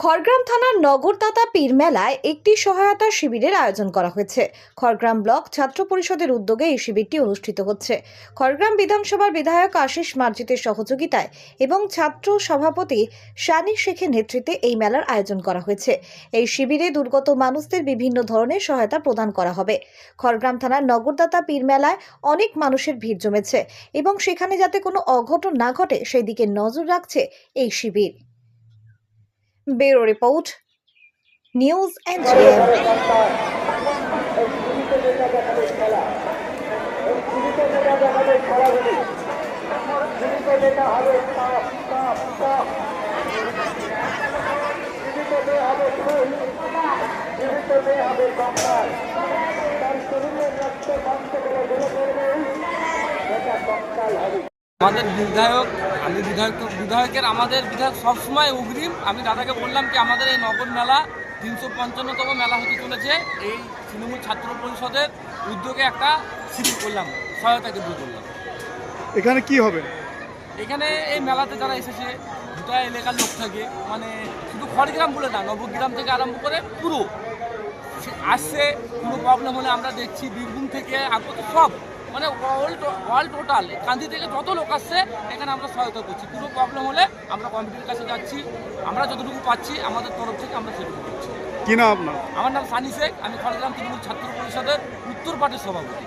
খড়গ্রাম থানার নগরদাতা পীর মেলায় একটি সহায়তা শিবিরের আয়োজন করা হয়েছে। খড়গ্রাম ব্লক ছাত্র পরিষদের উদ্যোগে এই শিবিরটি অনুষ্ঠিত হচ্ছে। খড়গ্রাম বিধানসভার বিধায়ক আশিস মার্জিতের সহযোগিতায় এবং ছাত্র সভাপতি শানি শেখের নেতৃত্বে এই মেলার আয়োজন করা হয়েছে। এই শিবিরে দুর্গত মানুষদের বিভিন্ন ধরনের সহায়তা প্রদান করা হবে। খড়গ্রাম থানার নগরদাতা পীর মেলায় অনেক মানুষের ভিড় জমেছে এবং সেখানে যাতে কোনো অঘটন না ঘটে সেই দিকে নজর রাখছে এই শিবির। ব্যুরো রিপোর্ট নিউজ এনজিএম আমাদের বিধায়ক আমি বিধায়ক বিধায়কের আমাদের বিধায়ক সবসময় অগ্রিম। আমি দাদাকে বললাম কি আমাদের এই নগর মেলা তিনশো পঞ্চান্নতম মেলা হতে চলেছে। এই তৃণমূল ছাত্র পরিষদের উদ্যোগে একটা শিবির করলাম সহায়তা কেন্দ্র করলাম। এখানে কি হবে? এখানে এই মেলাতে যারা এসেছে দুটা এলাকার লোক থাকে মানে শুধু খড়গ্রাম বলে না নবগ্রাম থেকে আরম্ভ করে পুরো। সে আসছে কোনো প্রবলেম হলে আমরা দেখছি বীরভূম থেকে আগত সব মানে অল অল টোটাল কান্দি থেকে যত লোক আসছে এখানে আমরা সহায়তা করছি। কোনো প্রবলেম হলে আমরা কমিটির কাছে যাচ্ছি আমরা যতটুকু পাচ্ছি আমাদের তরফ থেকে আমরা সেটুকু করছি। কি নাম আপনার? আমার নাম সানি শেখ আমি খড়গ্রাম তৃণমূল ছাত্র পরিষদের উত্তর পার্টির সভাপতি।